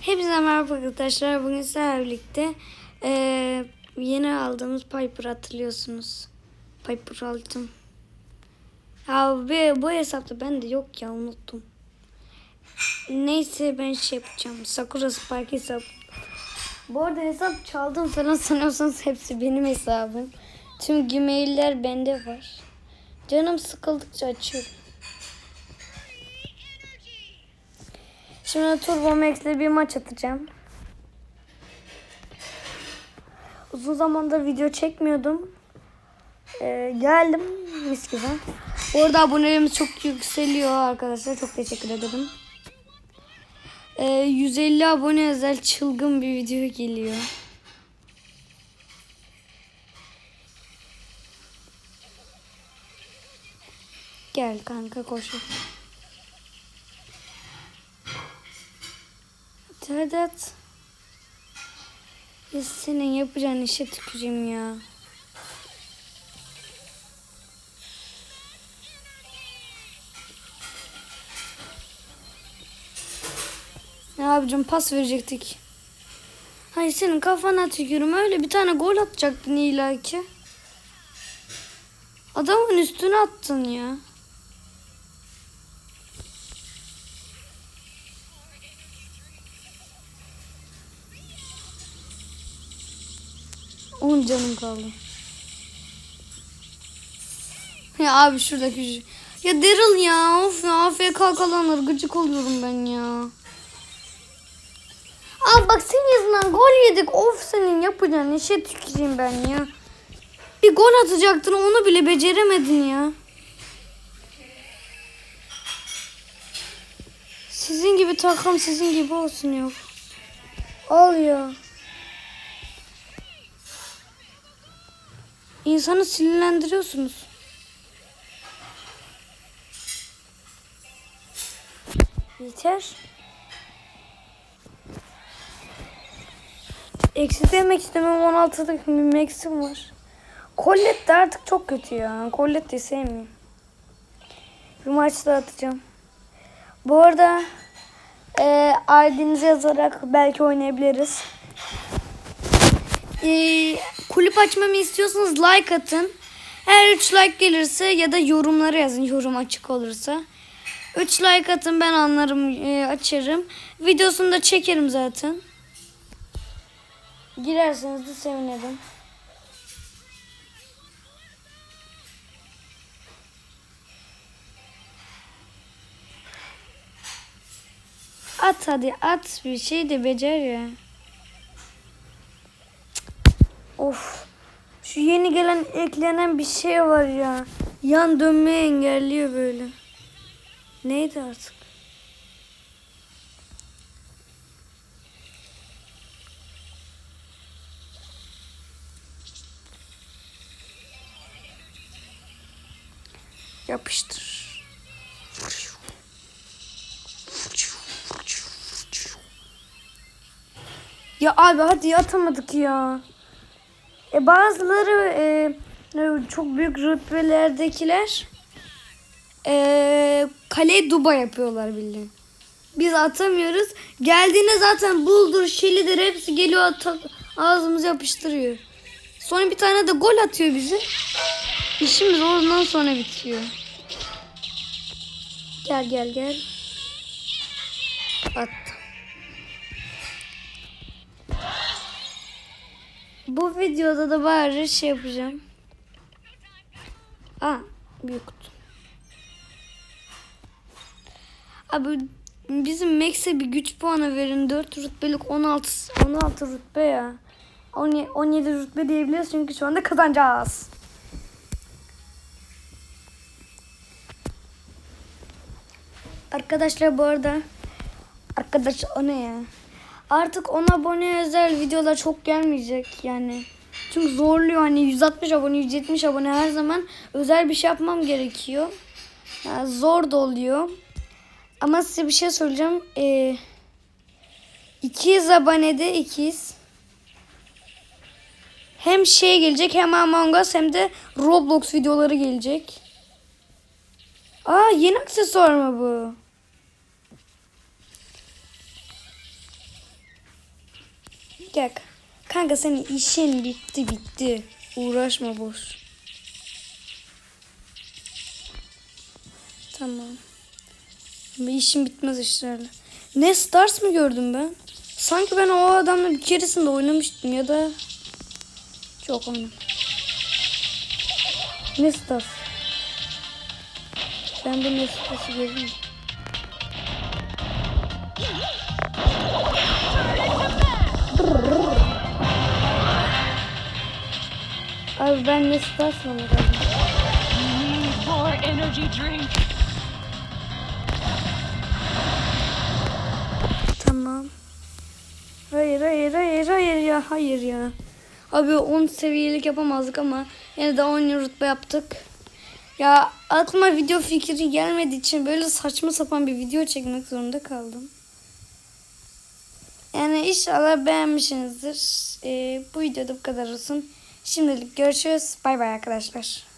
Hepinize merhaba arkadaşlar. Bugün sizlerle birlikte eee, yeni aldığımız Piper hatırlıyorsunuz. Piper aldım. Ya bu, bu hesapta bende yok ya unuttum. Neyse ben şey yapacağım. Sakura Spike hesap. Bu arada hesap çaldım falan sanıyorsanız hepsi benim hesabım. Tüm gmailler bende var. Canım sıkıldıkça açıyorum. Şimdi Turbo Max'le bir maç atacağım. Uzun zamandır video çekmiyordum. Ee, geldim mis gibi. Bu arada abonelerimiz çok yükseliyor arkadaşlar. Çok teşekkür ederim. Ee, 150 abone özel çılgın bir video geliyor. Gel kanka koş. Hadi hadi at. Ya senin yapacağın işe tüküreyim ya. Ya abicim pas verecektik. Hayır senin kafana tükürüm. Öyle bir tane gol atacaktın illa ki. Adamın üstüne attın ya. On canım kaldı. Ya abi şuradaki şu- Ya Daryl ya of ya AFK kalkanır gıcık oluyorum ben ya. Abi bak senin yüzünden gol yedik. Of senin yapacağın işe tüküreyim ben ya. Bir gol atacaktın onu bile beceremedin ya. Sizin gibi takım sizin gibi olsun yok. Al ya. İnsanı sinirlendiriyorsunuz. Yeter. Eksi demek istemem 16'lık bir maxim var. Colette de artık çok kötü ya. Colette'yi sevmiyorum. Bir maçta atacağım. Bu arada e, ID'nizi yazarak belki oynayabiliriz. E, kulüp açmamı istiyorsanız like atın. Eğer 3 like gelirse ya da yorumlara yazın yorum açık olursa. 3 like atın ben anlarım e, açarım. Videosunu da çekerim zaten. Girerseniz de sevinirim. At hadi at bir şey de becer ya. Of. Şu yeni gelen eklenen bir şey var ya. Yan dönmeyi engelliyor böyle. Neydi artık? Yapıştır. Ya abi hadi atamadık ya. E bazıları e, e, çok büyük rütbelerdekiler e, kale duba yapıyorlar bildiğin. Biz atamıyoruz. Geldiğinde zaten buldur, şilidir hepsi geliyor ata- ağzımıza yapıştırıyor. Sonra bir tane de gol atıyor bize. İşimiz ondan sonra bitiyor. Gel gel gel. Attım. Bu videoda da bari şey yapacağım. Aa, büyük kutu. Abi bizim Max'e bir güç puanı verin. 4 rütbelik 16 16 rütbe ya. 17, 17 rütbe diyebiliriz çünkü şu anda kazanacağız. Arkadaşlar bu arada arkadaş o ne ya? Artık 10 abone özel videolar çok gelmeyecek yani. Çünkü zorluyor hani 160 abone 170 abone her zaman özel bir şey yapmam gerekiyor. Yani zor da oluyor. Ama size bir şey söyleyeceğim. Ee, 200 abonede 200. Hem şey gelecek hem Among Us hem de Roblox videoları gelecek. Aa yeni aksesuar mı bu? Gel. Kanka senin işin bitti bitti. Uğraşma boş. Tamam. Bir işim bitmez işlerle. Ne Stars mı gördüm ben? Sanki ben o adamla bir keresinde oynamıştım ya da çok oynadım. Ne Stars? Ben bu ne Stars'ı gördüm. Abi ben ne drink. Tamam. Hayır hayır hayır hayır ya hayır ya. Abi 10 seviyelik yapamazdık ama yine de 10 rütbe yaptık. Ya aklıma video fikri gelmediği için böyle saçma sapan bir video çekmek zorunda kaldım. Yani inşallah beğenmişsinizdir. Ee, bu videoda bu kadar olsun. Şimdilik görüşürüz. Bay bay arkadaşlar.